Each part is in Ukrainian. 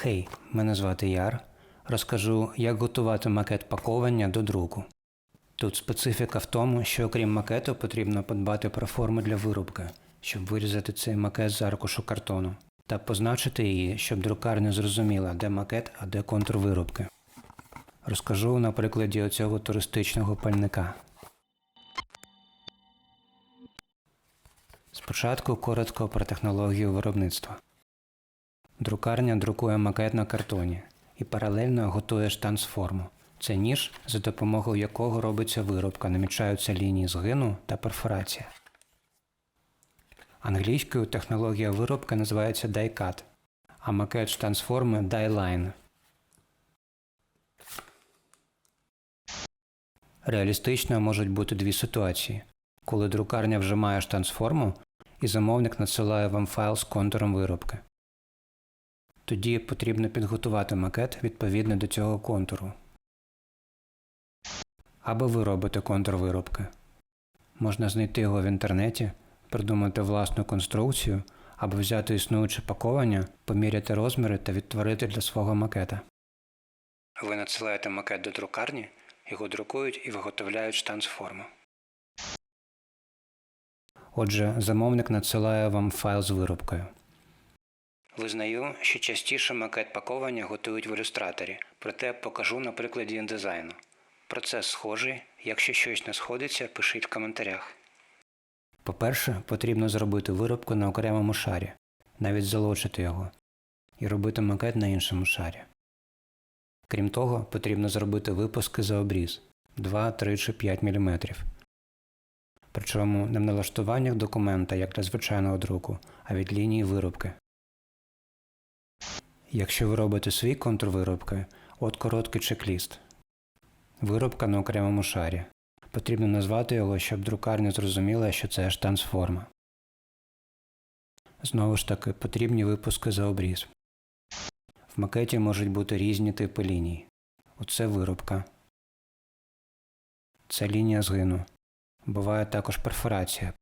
Хей, мене звати Яр. Розкажу, як готувати макет паковання до друку. Тут специфіка в тому, що окрім макету потрібно подбати про форму для вирубки, щоб вирізати цей макет з аркушу картону, та позначити її, щоб друкарня зрозуміла, де макет, а де контур вирубки. Розкажу на прикладі оцього туристичного пальника. Спочатку коротко про технологію виробництва. Друкарня друкує макет на картоні і паралельно готує штансформу. Це ніж, за допомогою якого робиться виробка, намічаються лінії згину та перфорація. Англійською технологія виробки називається die-cut, а макет штансформи die-line. Реалістично можуть бути дві ситуації, коли друкарня вже має штансформу і замовник надсилає вам файл з контуром виробки. Тоді потрібно підготувати макет відповідно до цього контуру. Або ви робите контур виробки. Можна знайти його в інтернеті, придумати власну конструкцію або взяти існуюче пакування, поміряти розміри та відтворити для свого макета. Ви надсилаєте макет до друкарні, його друкують і виготовляють штансформу. Отже, замовник надсилає вам файл з виробкою. Визнаю, що частіше макет паковання готують в ілюстраторі, проте покажу на прикладі індизайну. Процес схожий, якщо щось не сходиться, пишіть в коментарях. По-перше, потрібно зробити виробку на окремому шарі, навіть залочити його, і робити макет на іншому шарі. Крім того, потрібно зробити випуски за обріз 2, 3 чи 5 мм. Причому не в налаштуваннях документа, як для звичайного друку, а від лінії виробки. Якщо ви робите свій контур виробки, от короткий чек-ліст. Виробка на окремому шарі. Потрібно назвати його, щоб друкарня зрозуміла, що це штансформа. Знову ж таки, потрібні випуски за обріз. В макеті можуть бути різні типи ліній. Оце виробка. Це лінія згину. Буває також перфорація.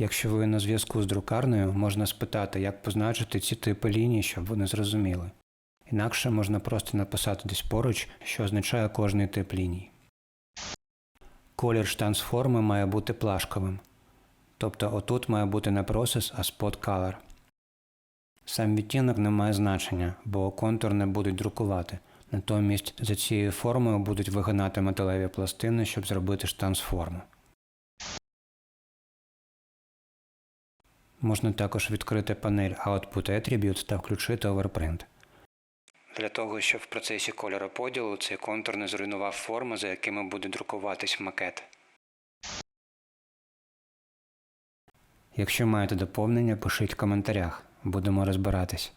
Якщо ви на зв'язку з друкарнею, можна спитати, як позначити ці типи ліній, щоб вони зрозуміли. Інакше можна просто написати десь поруч, що означає кожний тип ліній. Колір штансформи має бути плашковим. Тобто отут має бути не process, а spot color. Сам відтінок не має значення, бо контур не будуть друкувати. Натомість за цією формою будуть вигинати металеві пластини, щоб зробити штансформу. Можна також відкрити панель Output Attribute та включити Overprint. Для того, щоб в процесі кольороподілу цей контур не зруйнував форми, за якими буде друкуватись макет. Якщо маєте доповнення, пишіть в коментарях. Будемо розбиратись.